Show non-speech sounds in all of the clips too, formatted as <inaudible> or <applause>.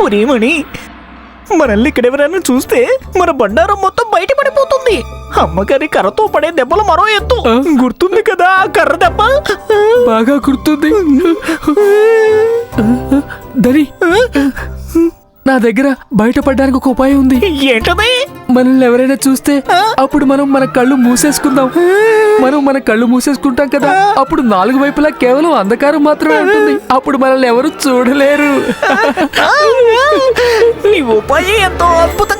ఒరేమణి మనల్ని ఇక్కడ ఎవరైనా చూస్తే మన బండారం మొత్తం బయట పడిపోతుంది. అమ్మగారి కర్రతో పడే దెబ్బలు మరో ఎత్తు. గుర్తుంది కదా ఆ కర్ర దెబ్బ? బాగా గుర్తుంది. దరి. నా దగ్గర బయటపడడానికి ఒక ఉపాయం ఉంది. ఏంటది? మనల్ని ఎవరైనా చూస్తే అప్పుడు మనం మన కళ్ళు మూసేసుకుందాం. మనం మన కళ్ళు మూసేసుకుంటాం కదా. అప్పుడు నాలుగు వైపులా కేవలం అంధకారం మాత్రమే ఉంటుంది. అప్పుడు మనల్ని ఎవరు చూడలేరు. నీ ఉపాయం ఎంతో అద్భుతంగా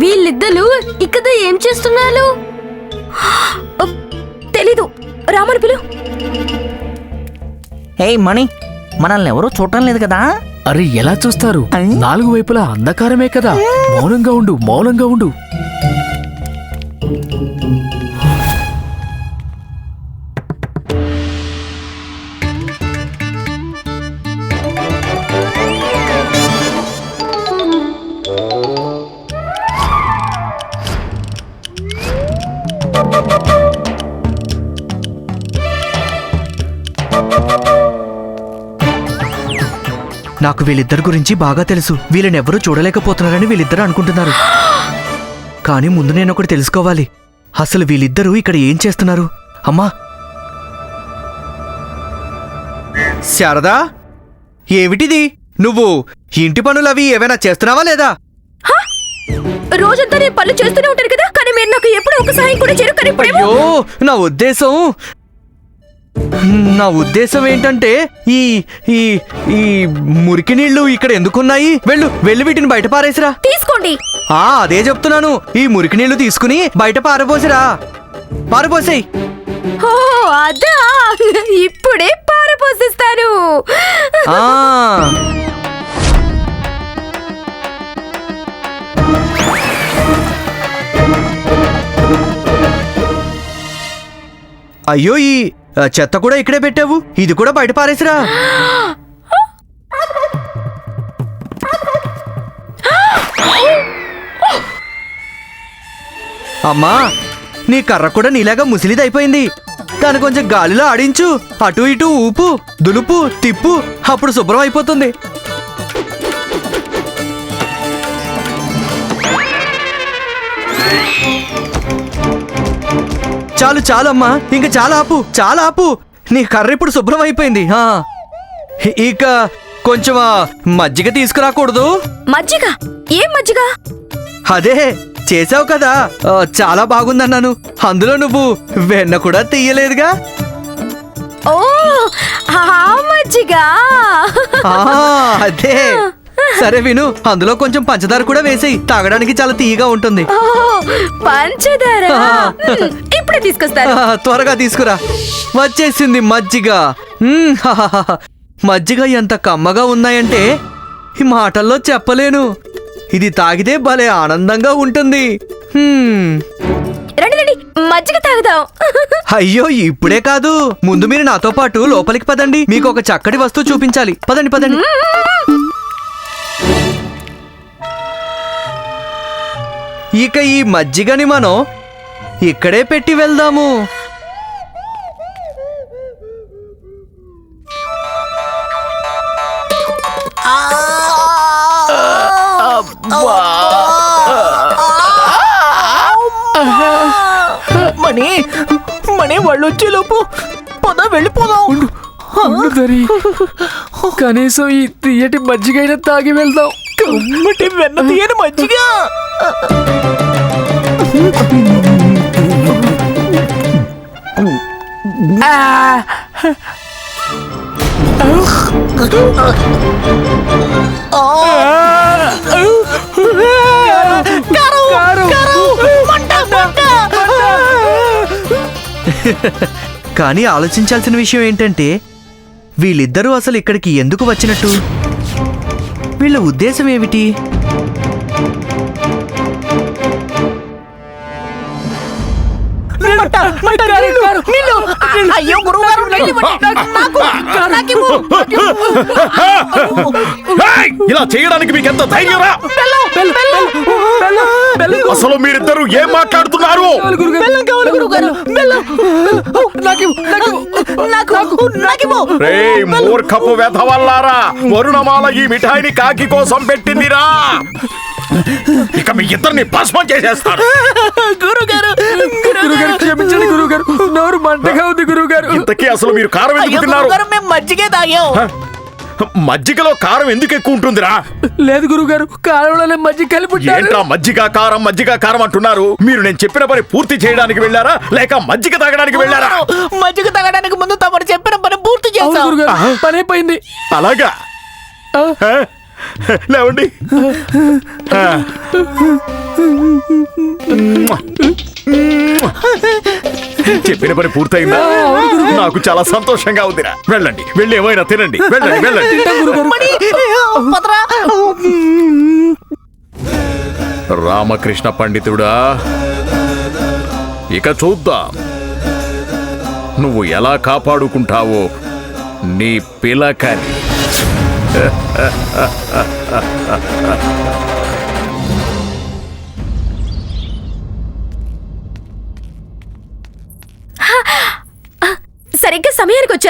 వీళ్ళిద్దరు ఇక్కడ ఏం చేస్తున్నారు? తెలీదు. రామని పిలు. ఏయ్ మణి మనల్ని ఎవరూ చూడటం లేదు కదా? అరే ఎలా చూస్తారు? నాలుగు వైపులా అంధకారమే కదా. మౌనంగా ఉండు మౌనంగా ఉండు. నాకు వీళ్ళిద్దరి గురించి బాగా తెలుసు. వీళ్ళని ఎవరూ చూడలేకపోతున్నారని వీళ్ళిద్దరూ అనుకుంటున్నారు. కానీ ముందు నేను ఒకటి తెలుసుకోవాలి. అసలు వీళ్ళిద్దరూ ఇక్కడ ఏం చేస్తున్నారు? అమ్మా! శారదా! ఏమిటిది? నువ్వు ఇంటి పనులవి ఏమైనా చేస్తున్నావా లేదా? రోజంతా నేను పనులు చేస్తూనే ఉంటాను కదా. కానీ మీరు నాకు ఎప్పుడు ఒక సహాయం కూడా చేయరు కానీ అయ్యో! నా ఉద్దేశం నా ఉద్దేశం ఏంటంటే ఈ ఈ ఈ మురికి నీళ్ళు ఇక్కడ ఎందుకున్నాయి? వెళ్ళు వెళ్ళి వీటిని బయట పారేసిరా. తీసుకోండి. ఆ అదే చెప్తున్నాను. ఈ మురికి నీళ్ళు తీసుకుని బయట పారబోసిరా. పారబోసేయ్. ఓ అదా. ఇప్పుడే పారపోసిస్తాను ఆ. అయ్యో ఈ చెత్త కూడా ఇక్కడే పెట్టావు? ఇది కూడా బయట పారేసిరా. అమ్మా నీ కర్ర కూడా నీలాగా ముసిలిదైపోయింది. దాన్ని కొంచెం గాలిలో ఆడించు. అటు ఇటు ఊపు దులుపు తిప్పు అప్పుడు శుభ్రం అయిపోతుంది. చాలు చాలు అమ్మా ఇంక చాలా ఆపు చాలా ఆపు. నీ కర్ర ఇప్పుడు శుభ్రం అయిపోయింది. ఇక కొంచెం మజ్జిగ తీసుకురాకూడదు. మజ్జిగ? ఏం మజ్జిగ? అదే చేసావు కదా చాలా బాగుందన్నాను. అందులో నువ్వు వెన్న కూడా తీయలేదుగా? ఓ మజ్జిగ. అదే. సరే విను అందులో కొంచెం పంచదార కూడా వేసేయి. తాగడానికి చాలా తీయగా ఉంటుంది. పంచదార? మ్, ఇప్పుడే తీసుకొస్తాను ఆ, త్వరగా తీసుకురా. వచ్చేసింది మజ్జిగ. మ్మ్, హాహాహా. మజ్జిగ ఎంత కమ్మగా ఉన్నాయంటే ఈ మాటల్లో చెప్పలేను. ఇది తాగితే భలే ఆనందంగా ఉంటుంది. హ్మ్. రండి రండి. మజ్జిగ తాగుదాం. అయ్యో ఇప్పుడే కాదు. ముందు మీరు నాతో పాటు లోపలికి పదండి. మీకు ఒక చక్కటి వస్తువు చూపించాలి. పదండి పదండి. ఇక ఈ మజ్జిగని మనం ఇక్కడే పెట్టి వెళ్దాము. మణి మణి వాళ్ళు వచ్చే లోపు పద వెళ్ళిపోదాం. దరి. కనీసం ఈ తీయటి మజ్జిగైనా తాగి వెళ్దాం. కమ్మటి వెన్న తీయని మజ్జిగ. కానీ ఆలోచించాల్సిన విషయం ఏంటంటే వీళ్ళిద్దరూ అసలు ఇక్కడికి ఎందుకు వచ్చినట్టు? వీళ్ళ ఉద్దేశం ఏమిటి? అయ్యో గురువు గారు! ఇలా చేయడానికి మీకు ఎంత బెల్లం. అసలు మీరిద్దరు ఏం మాట్లాడుతున్నారు? మూర్ఖపు వెధవల్లారా. వరుణమాల ఈ మిఠాయిని కాకి కోసం పెట్టిందిరా. ఇక మీ ఇద్దరిని భస్మం చేసేస్తారు. గురువు గారు గురుగారు క్షమించండి గురుగారు నోరు మంటగా ఉంది గురుగారు ఇంతకీ అసలు మీరు కారం ఎందుకు తిన్నారు? మేము మజ్జిగే తాగాం? మజ్జిగలో కారం ఎందుకు ఎక్కువ ఉంటుందిరా? లేదు గురుగారు కాలంలోనే మధ్య కలిపి. ఏంట్రా మజ్జిగ కారం మజ్జిగ కారం అంటున్నారు? మీరు నేను చెప్పిన పని పూర్తి చేయడానికి వెళ్ళారా? లేక మజ్జిగ తాగడానికి వెళ్ళారా? మజ్జిగ తాగడానికి ముందు తమరు చెప్పిన పని పూర్తి చేశాం. గురుగారు పని అయిపోయింది అలాగా? ఆ. లేవండి. చెప్పిన పని పూర్తయిందా? నాకు చాలా సంతోషంగా ఉందిరా. వెళ్ళండి. వెళ్ళి ఏమైనా తినండి. వెళ్ళండి వెళ్ళండి. రామకృష్ణ పండితుడా ఇక చూద్దాం. నువ్వు ఎలా కాపాడుకుంటావో నీ పిలకని.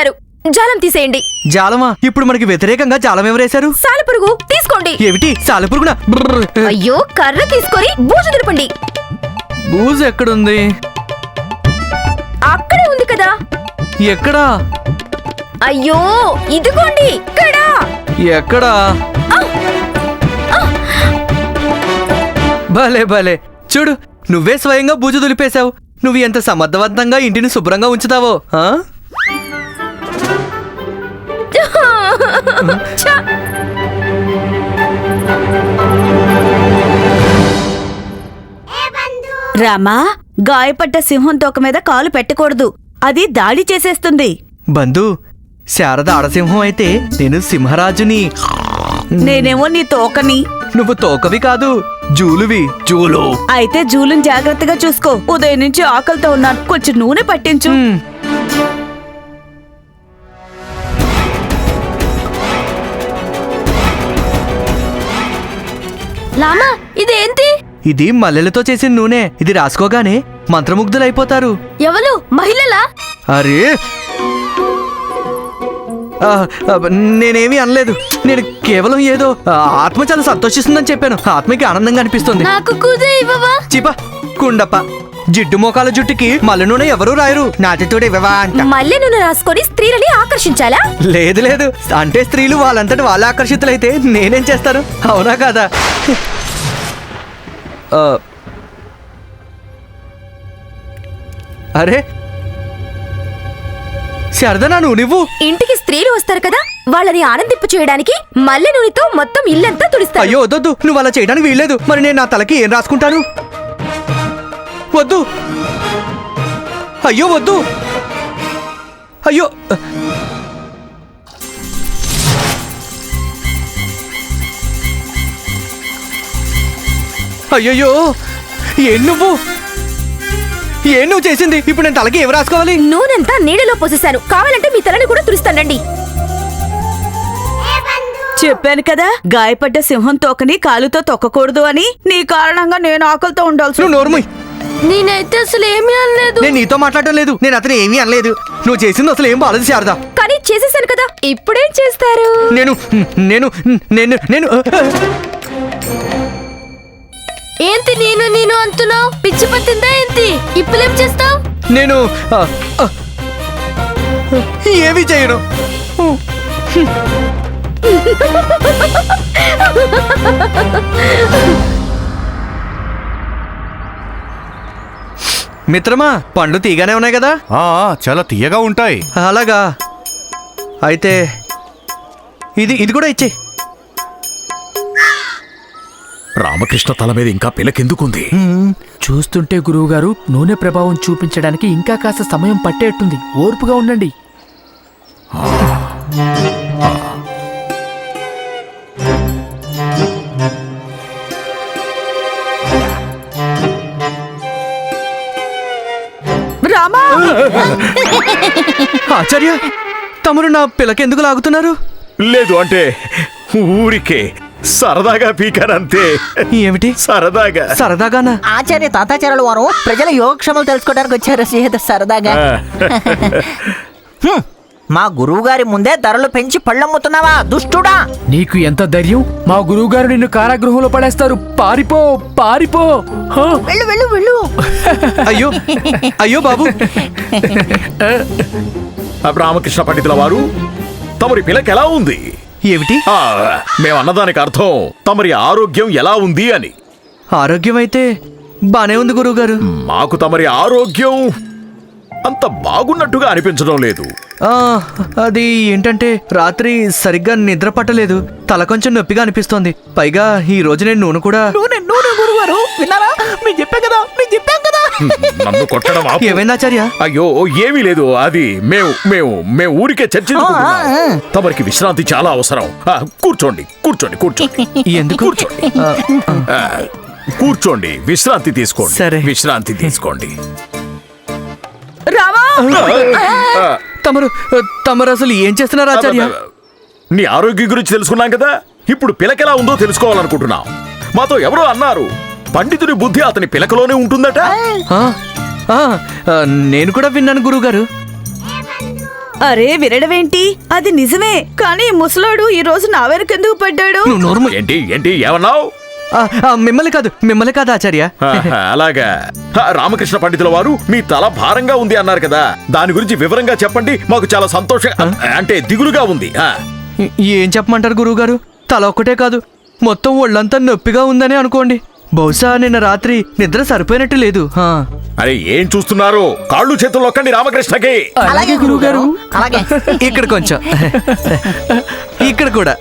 వచ్చారు జాలం తీసేయండి. జాలమా? ఇప్పుడు మనకి వ్యతిరేకంగా జాలం ఎవరేశారు? సాలెపురుగు తీసుకోండి. ఏమిటి? సాలెపురుగున అయ్యో కర్ర తీసుకొని బూజు దులపండి. బూజు ఎక్కడుంది? అక్కడే ఉంది కదా. ఎక్కడా? అయ్యో ఇదిగోండి ఇక్కడ. ఎక్కడా? భలే భలే. చూడు నువ్వే స్వయంగా బూజు దులిపేశావు. నువ్వు ఎంత సమర్థవంతంగా ఇంటిని శుభ్రంగా ఉంచుతావో రామా గాయపడ్డ సింహం తోక మీద కాలు పెట్టకూడదు. అది దాడి చేసేస్తుంది. బంధు శారద ఆడసింహం అయితే నేను సింహరాజుని. నేనేమో నీ తోకని. నువ్వు తోకవి కాదు జూలువి. జూలు అయితే జూలుని జాగ్రత్తగా చూసుకో. ఉదయం నుంచి ఆకలితో ఉన్నాను. కొంచెం నూనె పట్టించు. లామా ఇదేంటి? ఇది మల్లెలతో చేసిన నూనె. ఇది రాసుకోగానే మంత్రముగ్ధులైపోతారు. ఎవరు? మహిళలా? అరే! నేనేమీ అనలేదు. నేను కేవలం ఏదో ఆత్మ చాలా సంతోషిస్తుందని చెప్పాను. ఆత్మకి ఆనందంగా అనిపిస్తుంది. నాకు చిప కుండప్ప. జిడ్డు మోకాల జుట్టుకి మల్లె నూనె ఎవరూ రాయరు. నాటితోడే అంట మల్లె నూనె రాసుకొని స్త్రీలని ఆకర్షించాలా? లేదు లేదు. అంటే స్త్రీలు వాళ్ళంతటి వాళ్ళ ఆకర్షితులైతే నేనేం చేస్తాను? అవునా కాదా? అరే. శారదా నువ్వు నువ్వు? ఇంటికి స్త్రీలు వస్తారు కదా వాళ్ళని ఆనందింపు చేయడానికి మల్లె నూనెతో మొత్తం ఇల్లంతా తుడుస్తారు. అయ్యో వద్దొద్దు. నువ్వు అలా చేయడానికి వీల్లేదు. మరి నేను నా తలకి ఏం రాసుకుంటాను? వద్దు. అయ్యో వద్దు. అయ్యో. అయ్యయ్యో ఏం నువ్వు? ఏం నువ్వు చేసింది? ఇప్పుడు నేను తలకి ఏం రాసుకోవాలి? నూనెంతా నీళ్ళలో పోసేశాను. కావాలంటే మీ తలని కూడా తుడుస్తానండి చెప్పాను కదా గాయపడ్డ సింహం తోకని కాలుతో తొక్కకూడదు అని. నీ కారణంగా నేను ఆకలితో ఉండాల్సి నోరుమోయ్. నేనైతే అసలు ఏమీ అనలేదు. నేను నీతో మాట్లాడటం లేదు. నేను అతను ఏమీ అనలేదు. నువ్వు చేసింది అసలు ఏం బాలేదు శారదా. కానీ చేసేసాను కదా. ఇప్పుడేం చేస్తారు? నేను నేను నేను నేను ఏంటి నేను నేను అంటున్నావు? పిచ్చి పట్టిందా ఏంటి? ఇప్పుడేం చేస్తావు? నేను ఏమీ చేయను. <laughs> మిత్రమా పండ్లు తీగానే ఉన్నాయి కదా? ఆ, చాలా తీయగా ఉంటాయి. అలాగా. అయితే ఇది ఇది కూడా ఇచ్చే. రామకృష్ణ తల మీద ఇంకా పిలకెందుకుంది? చూస్తుంటే గురువుగారు నూనె ప్రభావం చూపించడానికి ఇంకా కాస్త సమయం పట్టేట్టుంది. ఓర్పుగా ఉండండి. ఆచార్య తమరు నా పిలకెందుకు లాగుతున్నారు? లేదు అంటే ఊరికే సరదాగా పీకానంతే ఏమిటి? సరదాగా. సరదాగానా? ఆచార్య తాతాచార్యుల వారు ప్రజల యోగక్షేమాలు తెలుసుకోవడానికి వచ్చారు సరదాగా. <laughs> మా గురువు గారి ముందే ధరలు పెంచి పళ్ళమ్ముతున్నావా దుష్టుడా? నీకు ఎంత ధైర్యం? మా గురువుగారు నిన్ను కారాగృహంలో పడేస్తారు. పారిపో పారిపో. హా! వెళ్ళు వెళ్ళు వెళ్ళు. అయ్యో అయ్యో బాబు. రామకృష్ణ పండితుల వారు తమరి పిలక ఎలా ఉంది? ఏమిటి? ఆ, మేమన్నదానికి అర్థం తమరి ఆరోగ్యం ఎలా ఉంది అని. ఆరోగ్యం అయితే బానే ఉంది గురువుగారు. మాకు తమరి ఆరోగ్యం అంత బాగున్నట్టుగా అనిపించడం లేదు. అది ఏంటంటే రాత్రి సరిగ్గా నిద్ర పట్టలేదు. తల కొంచెం నొప్పిగా అనిపిస్తోంది. పైగా ఈ రోజు నేను నూనె కూడా విన్నారా? చెప్పాం కదా చెప్పాం కదా. <laughs> నన్ను కొట్టడం ఆపు. ఏమైంది ఆచార్య? అయ్యో ఏమీ లేదు అది మేము మేము మేము ఊరికే చర్చించుకుంటున్నాం. తమరికి విశ్రాంతి చాలా అవసరం. ఆ, కూర్చోండి కూర్చోండి కూర్చోండి. <laughs> ఎందుకు? కూర్చోండి. ఆ, కూర్చోండి విశ్రాంతి తీసుకోండి. సరే. విశ్రాంతి తీసుకోండి. తమరు తమరు అసలు ఏం చేస్తున్నారు ఆచార్య? నీ ఆరోగ్యం గురించి తెలుసుకున్నాం కదా? ఇప్పుడు పిలకెలా ఉందో తెలుసుకోవాలనుకుంటున్నాం. మాతో ఎవరో అన్నారు. పండితుడి బుద్ధి అతని పిలకలోనే ఉంటుందట. ఆ, ఆ, ఆ, నేను కూడా విన్నాను గురువుగారు. అరే వినడమేంటి? అది నిజమే. కానీ ముసలోడు ఈ రోజు నా వెనకెందుకు పడ్డాడు? నువ్వు నోర్ము ఏంటి ఏంటి ఏమన్నావు? మిమ్మల్ని కాదు మిమ్మల్ని కాదు ఆచార్య. ఆహా, అలాగా. రామకృష్ణ పండితుల వారు మీ తల భారంగా ఉంది అన్నారు కదా. దాని గురించి వివరంగా చెప్పండి మాకు చాలా సంతోషం. అంటే దిగులుగా ఉంది ఆ. ఏం చెప్పమంటారు గురువుగారు? తల ఒక్కటే కాదు మొత్తం ఒళ్ళంతా నొప్పిగా ఉందని అనుకోండి. బహుశా నిన్న రాత్రి నిద్ర సరిపోయినట్టు లేదు. అరే ఏం చూస్తున్నారు? కాళ్ళు చేతులు నొక్కండి రామకృష్ణకి. అలాగే గురువుగారు. అలాగే. ఇక్కడ కొంచెం. ఇక్కడ కూడా.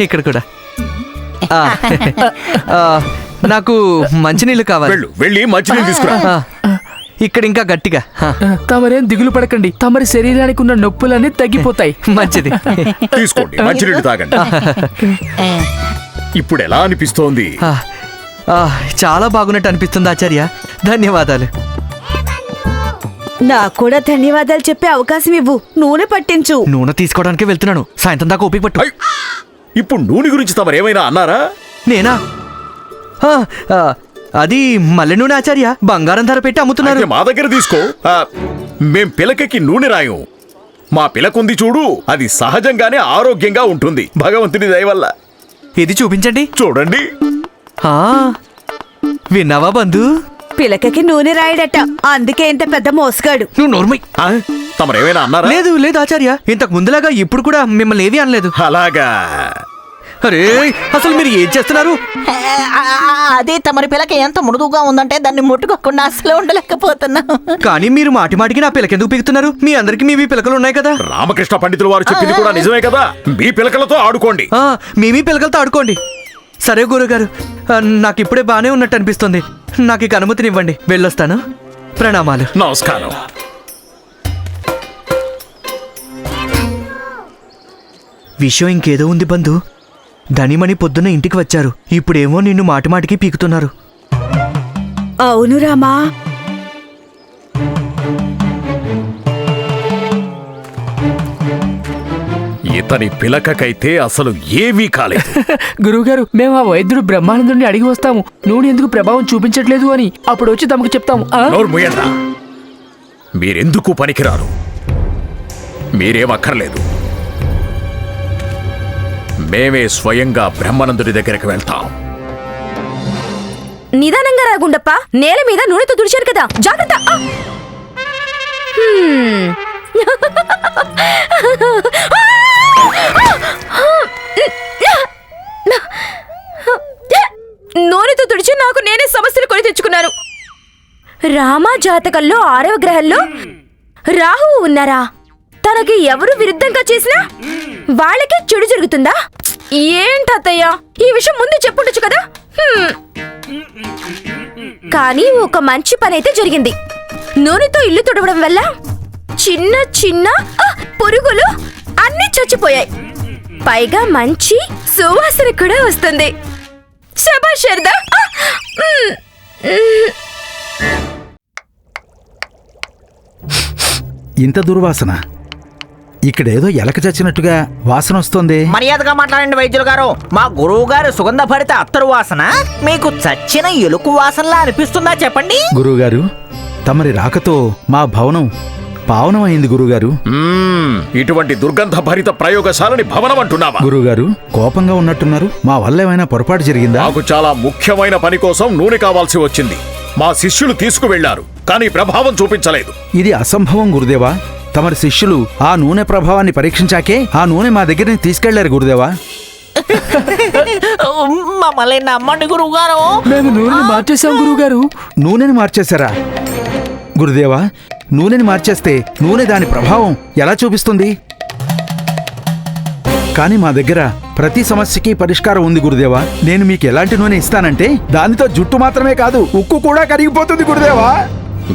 ఇక్కడ కూడా. ఆ, ఆ, నాకు మంచినీళ్ళు కావాలి. వెళ్ళు వెళ్ళి మంచినీళ్ళు తీసుకురా. ఆ, ఇక్కడ ఇంకా గట్టిగా. ఆ, తమరేం దిగులు పడకండి. తమరి శరీరానికి ఉన్న నొప్పులన్నీ తగ్గిపోతాయి. మంచిది. తీసుకోండి మంచినీళ్ళు తాగండి. ఇప్పుడు ఎలా అనిపిస్తోంది? ఆ, ఆ, చాలా బాగున్నట్టు అనిపిస్తుంది ఆచార్య. ధన్యవాదాలు. నాకు కూడా ధన్యవాదాలు చెప్పే అవకాశం ఇవ్వు. నూనె పట్టించు. నూనె తీసుకోవడానికి వెళ్తున్నాను. సాయంత్రం దాకా ఓపిక పట్టు. ఇప్పుడు నూనె గురించి తమరేమైనా అన్నారా? నేనా? ఆ, ఆ, అది మల్లె నూనె ఆచార్య బంగారం ధర పెట్టి అమ్ముతున్నారు. అయితే మా దగ్గర తీసుకో. ఆ, మేం పిలకకి నూనె రాయం. మా పిలకుంది చూడు అది సహజంగానే ఆరోగ్యంగా ఉంటుంది. భగవంతుని దయ వల్ల. ఇది చూపించండి. చూడండి. ఆ, విన్నావా బంధు? పిలకకి నూనె రాయడట. అందుకే ఇంత పెద్ద మోసగాడు. నువ్వు నోర్మై. ఆ, తమరేమైనా అన్నారా? లేదు లేదు ఆచార్య. ఇంతకు ముందులాగా ఇప్పుడు కూడా మిమ్మల్ని ఏమీ అనలేదు. అలాగా. అరే అసలు మీరు ఏం చేస్తున్నారు? అదే తమరి పిలక ఎంత మృదువుగా ఉందంటే దాన్ని ముట్టుకోకుండా అసలు ఉండలేకపోతున్నా. కానీ మీరు మాటి మాటికి నా పిల్లకెందుకు పీకుతున్నారు? మీ అందరికి మీ మీ పిలకలు ఉన్నాయి కదా. రామకృష్ణ పండితుల వారు చెప్పింది కూడా నిజమే కదా? మీ పిలకలతో ఆడుకోండి. ఆ, మీ మీ పిలకలతో ఆడుకోండి. సరే గురుగారు. ఆ, నాకు ఇప్పుడే బానే ఉన్నట్టు అనిపిస్తుంది. నాకు ఇక అనుమతినివ్వండి. వెళ్ళొస్తాను. ప్రణామాలు. నమస్కారం. విషయం ఇంకేదో ఉంది బంధు. ధనిమణి పొద్దున్న ఇంటికి వచ్చారు. ఇప్పుడేమో నిన్ను మాటిమాటికి పీకుతున్నారు. అవును రామా. ఇతని పిలకకైతే అసలు ఏమీ కాలేదు. <laughs> గురువుగారు మేము ఆ వైద్యుడు బ్రహ్మానందుని అడిగి వస్తాము. నూనె ఎందుకు ప్రభావం చూపించట్లేదు అని అప్పుడు వచ్చి తమకు చెప్తాము. ఆ? నోరు ముయ్యండ్రా. మీరెందుకు పనికిరారు? మీరేం అక్కర్లేదు. మేమే స్వయంగా బ్రహ్మానందుడి దగ్గరికి వెళ్తాం. నిదానంగా రా గుండప్ప నేల మీద నూనెతో తుడిచారు కదా. జాగ్రత్త. ఆ! హ్మ్. <laughs> నూనెతో తుడిచి నాకు నేనే సమస్యలు కొని తెచ్చుకున్నాను. రామా జాతకంలో ఆరవ గ్రహంలో రాహువు ఉన్నారా? తనకి ఎవరు విరుద్ధంగా చేసినా వాళ్ళకి చెడు జరుగుతుందా? ఏంటత్తయ్య ఈ విషయం ముందు చెప్పుండొచ్చు కదా? కానీ ఒక మంచి పని అయితే జరిగింది. నూనెతో ఇల్లు తుడవడం వల్ల చిన్న చిన్న పురుగులు అన్నీ చచ్చిపోయాయి. పైగా మంచి సువాసన కూడా వస్తుంది. ఇంత దుర్వాసన. ఇక్కడేదో ఎలక చచ్చినట్టుగా వాసన వస్తుంది. మర్యాదగా మాట్లాడండి వైద్యులు గారు. మా గురువు గారు సుగంధ భరిత అత్తరు వాసన మీకు చచ్చిన ఎలుకు వాసనలా అనిపిస్తుందా చెప్పండి? గురువుగారు తమరి రాకతో మా భవనం పావనమైంది గురువుగారు మ్మ్, ఇటువంటి దుర్గంధ భరిత ప్రయోగశాలని భవనం అంటున్నావా? గురువుగారు కోపంగా ఉన్నట్టున్నారు. మా వల్ల ఏమైనా పొరపాటు జరిగిందా? నాకు చాలా ముఖ్యమైన పని కోసం నూనె కావాల్సి వచ్చింది. మా శిష్యులు తీసుకువెళ్ళారు కానీ ప్రభావం చూపించలేదు. ఇది అసంభవం గురుదేవా. తమరి శిష్యులు ఆ నూనె ప్రభావాన్ని పరీక్షించాకే ఆ నూనె మా దగ్గర నుంచి తీసుకెళ్ళారు గురుదేవా. మమ్మల్ని నమ్మండి గురువు గారు మేము నూనెని మార్చేశాం గురువుగారు. నూనెని మార్చేశారా? గురుదేవా నూనెని మార్చేస్తే నూనె దాని ప్రభావం ఎలా చూపిస్తుంది? కానీ మా దగ్గర ప్రతి సమస్యకి పరిష్కారం ఉంది గురుదేవా. నేను మీకు ఎలాంటి నూనె ఇస్తానంటే దానితో జుట్టు మాత్రమే కాదు ఉక్కు కూడా కరిగిపోతుంది గురుదేవా.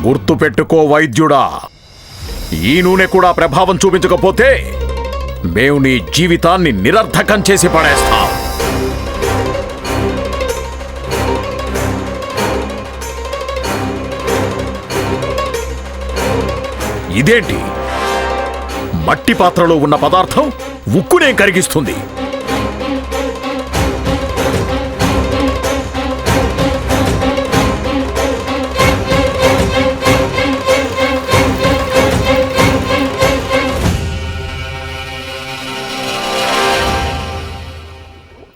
గుర్తు పెట్టుకో వైద్యుడా. ఈ నూనె కూడా ప్రభావం చూపించకపోతే మేము నీ జీవితాన్ని నిరర్థకం చేసి పడేస్తాం. ఇదేంటి? మట్టి పాత్రలో ఉన్న పదార్థం ఉక్కునే కరిగిస్తుంది.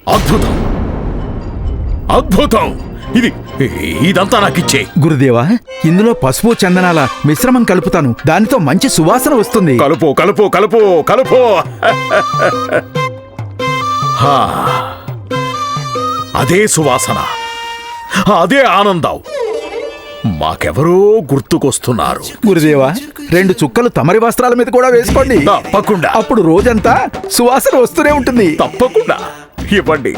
అద్భుతం. అద్భుతం. ఇది ఇదంతా నాకిచ్చే గురుదేవా ఇందులో పసుపు చందనాల మిశ్రమం కలుపుతాను. దానితో మంచి సువాసన వస్తుంది. కలుపు కలుపు కలుపు కలుపు. హా. అదే సువాసన. అదే ఆనందం. మాకెవరో గుర్తుకొస్తున్నారు. గురుదేవా రెండు చుక్కలు తమరి వస్త్రాల మీద కూడా వేసుకోండి. తప్పకుండా. అప్పుడు రోజంతా సువాసన వస్తూనే ఉంటుంది. తప్పకుండా. ఇవ్వండి.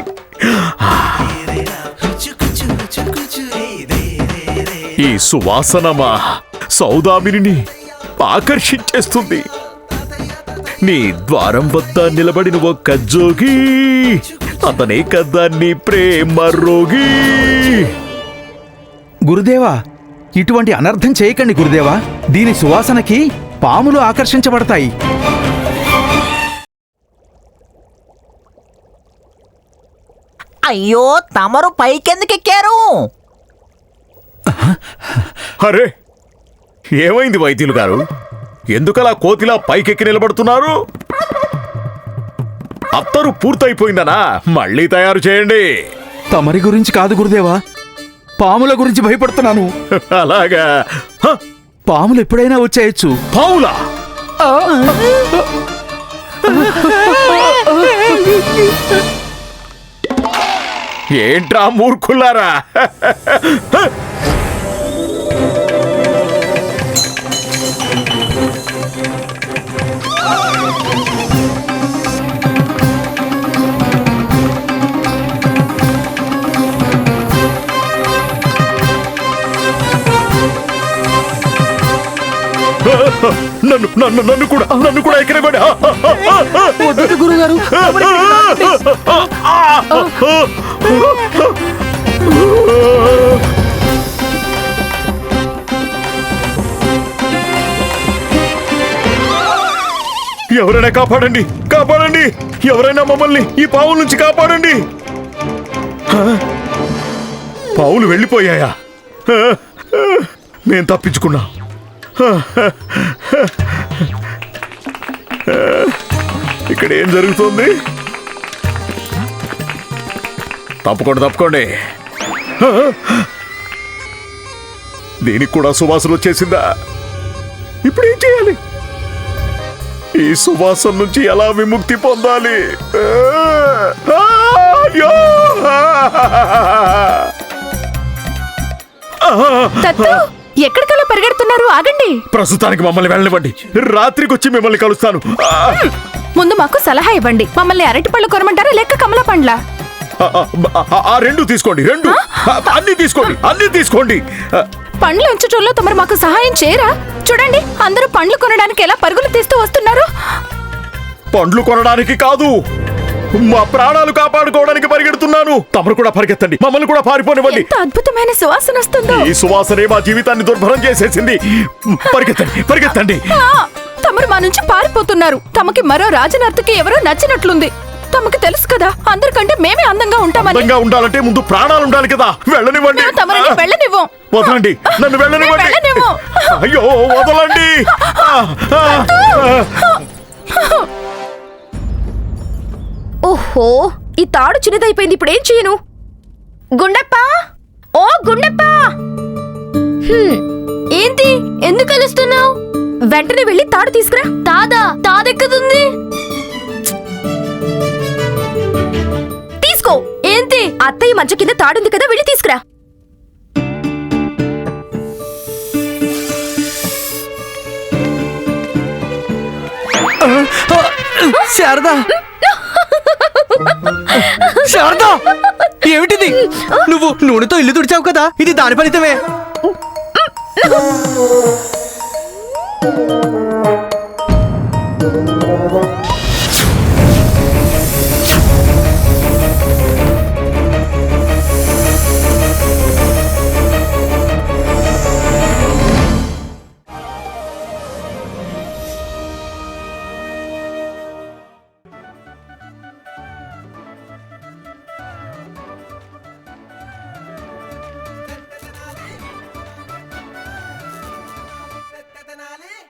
ఈ సువాసన మా సౌదామిని ఆకర్షించేస్తుంది. నీ ద్వారం వద్ద నిలబడిన ఒక్క జోగి అతనే కదా నీ ప్రేమ రోగి. గురుదేవా ఇటువంటి అనర్థం చేయకండి గురుదేవా. దీని సువాసనకి పాములు ఆకర్షించబడతాయి. అయ్యో తమరు పైకెందుకెక్కారు అరే ఏమైంది వైద్యులు గారు? ఎందుకలా కోతిలా పైకెక్కి నిలబడుతున్నారు? అత్తరు పూర్తయిపోయిందనా? మళ్ళీ తయారు చేయండి. తమరి గురించి కాదు గురుదేవా పాముల గురించి భయపడుతున్నాను. <laughs> అలాగా? హ, పాములు ఎప్పుడైనా వచ్చేయచ్చు. పావులా ఏంట్రా మూర్ఖులారా <laughs> నన్ను నన్ను నన్ను కూడా నన్ను కూడా ఎక్కడబడి వద్దు గురుగారు ఎవరైనా కాపాడండి కాపాడండి. ఎవరైనా మమ్మల్ని ఈ పావుల నుంచి కాపాడండి? పావులు వెళ్ళిపోయాయా? నేను తప్పించుకున్నా. ఇక్కడ ఏం జరుగుతుంది? తప్పుకోండి తప్పుకోండి. దీనికి కూడా సువాసన వచ్చేసిందా? ఇప్పుడు ఏం చేయాలి? ఈ సువాసన నుంచి ఎలా విముక్తి పొందాలి? అయ్యో! తత్తు ఎక్కడికలా పరిగెడుతున్నారు? ఆగండి. ప్రస్తుతానికి మమ్మల్ని వెళ్ళనివ్వండి. రాత్రికి వచ్చి మిమ్మల్ని కలుస్తాను! ముందు మాకు సలహా ఇవ్వండి. మమ్మల్ని అరటి పళ్ళు కొనమంటారా లేక కమల పండ్ల ఆ, రెండు తీసుకోండి రెండు. అన్ని తీసుకోండి అన్ని తీసుకోండి. పండ్లు ఉంచటంలో తమరు మాకు సహాయం చేయరా? చూడండి అందరూ పండ్లు కొనడానికి ఎలా పరుగులు తీస్తూ వస్తున్నారు? పండ్లు కొనడానికి కాదు. మా ప్రాణాలు కాపాడుకోవడానికి పరిగెడుతున్నాను. తమరు కూడా పరిగెత్తండి. మమ్మల్ని కూడా పారిపోనివ్వండి. ఎంత అద్భుతమైన సువాసన వస్తుందో. ఈ సువాసనే మా జీవితాన్ని దుర్భరం చేసేసింది. పరిగెత్తండి పరిగెత్తండి. తమరు మా నుంచి పారిపోతున్నారు. తమకి మరో రాజనర్తకి ఎవరో నచ్చినట్లుంది. తమకి తెలుసు కదా అందరికంటే మేమే అందంగా ఉంటామని. అందంగా ఉండాలంటే ముందు ప్రాణాలు ఉండాలి కదా. వెళ్ళనివ్వండి. మేము తమరిని వెళ్ళనివ్వం. వదలండి. నన్ను వెళ్ళనివ్వండి. వెళ్ళనివ్వం. అయ్యో వదలండి. ఓహో ఈ తాడు చిన్నదైపోయింది ఇప్పుడు ఏం చేయను? గుండప్ప! ఓ గుండప్ప! ఏంటి? ఎందుకు కలుస్తున్నావు వెంటనే వెళ్ళి తాడు తీసుకురా. తాదా తాదెక్కుతుంది? తీసుకో! ఏంటి? అత్తయ్య మంచం కింద తాడుంది కదా వెళ్ళి తీసుకురా. శారదా! శారద! ఏమిటిది? నువ్వు నూనెతో ఇల్లు తుడిచావు కదా ఇది దాని ఫలితమే.